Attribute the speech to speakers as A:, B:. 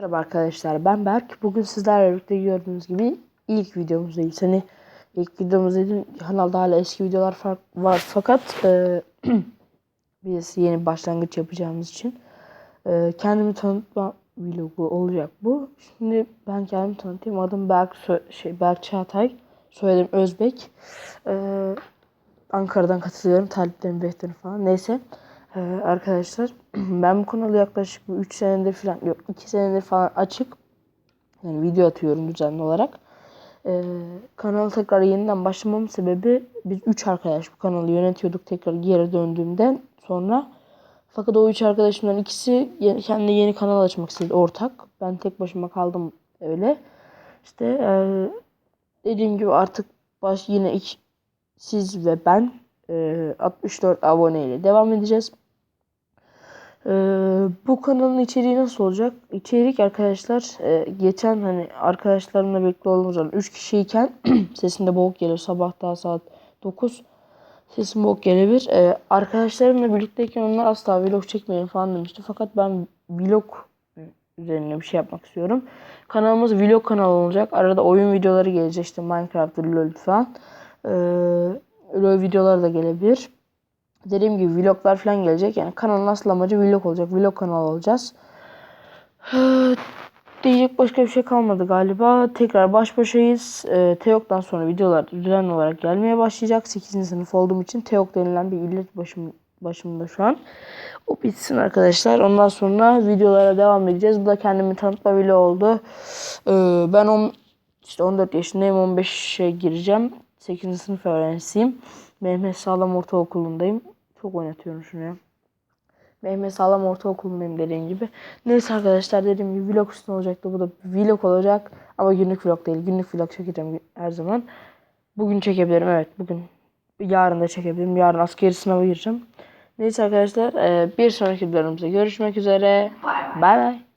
A: Merhaba arkadaşlar ben Berk. Bugün sizlerle birlikte gördüğünüz gibi ilk videomuzdayım. Seni ilk videomuz dedim kanalda hala eski videolar var fakat e, biz yeni başlangıç yapacağımız için e, kendimi tanıtma vlogu olacak bu. Şimdi ben kendimi tanıtayım. Adım Berk şey Berk Çağatay. Soyadım Özbek. E, Ankara'dan katılıyorum. Taliplerim Behter'in falan. Neyse. Ee, arkadaşlar ben bu kanalı yaklaşık 3 senedir falan yok 2 senedir falan açık. Yani video atıyorum düzenli olarak. Ee, kanalı tekrar yeniden başlamamın sebebi biz 3 arkadaş bu kanalı yönetiyorduk tekrar geri döndüğümden sonra. Fakat o 3 arkadaşımdan ikisi yeni- kendine yeni kanal açmak istedi ortak. Ben tek başıma kaldım öyle. İşte ee, dediğim gibi artık baş yine iki, siz ve ben ee, 64 aboneyle devam edeceğiz. Ee, bu kanalın içeriği nasıl olacak? İçerik arkadaşlar e, geçen hani arkadaşlarımla birlikte olduğumuz zaman 3 kişiyken sesimde boğuk gelir. Sabah daha saat 9 sesim boğuk gelebilir. Ee, arkadaşlarımla birlikteyken onlar asla vlog çekmeyin falan demişti. Fakat ben vlog üzerine bir şey yapmak istiyorum. Kanalımız vlog kanalı olacak. Arada oyun videoları gelecek işte Minecraft, LoL falan. Ee, LoL videoları da gelebilir. Dediğim gibi vloglar falan gelecek. Yani kanalın asıl amacı vlog olacak. Vlog kanalı olacağız. Diyecek başka bir şey kalmadı galiba. Tekrar baş başayız. Ee, Teok'tan sonra videolar düzenli olarak gelmeye başlayacak. 8. sınıf olduğum için Teok denilen bir illet başım, başımda şu an. O bitsin arkadaşlar. Ondan sonra videolara devam edeceğiz. Bu da kendimi tanıtma vlogu oldu. Ee, ben on, işte 14 yaşındayım. 15'e gireceğim. 8. sınıf öğrencisiyim. Mehmet Sağlam Ortaokulu'ndayım. Çok oynatıyorum şunu ya. Mehmet Sağlam Ortaokulu'ndayım dediğim gibi. Neyse arkadaşlar dediğim gibi vlog üstüne olacaktı. Bu da vlog olacak. Ama günlük vlog değil. Günlük vlog çekeceğim her zaman. Bugün çekebilirim evet. Bugün. Yarın da çekebilirim. Yarın askeri sınava gireceğim. Neyse arkadaşlar. eee, Bir sonraki videomuzda görüşmek üzere. Bay bay.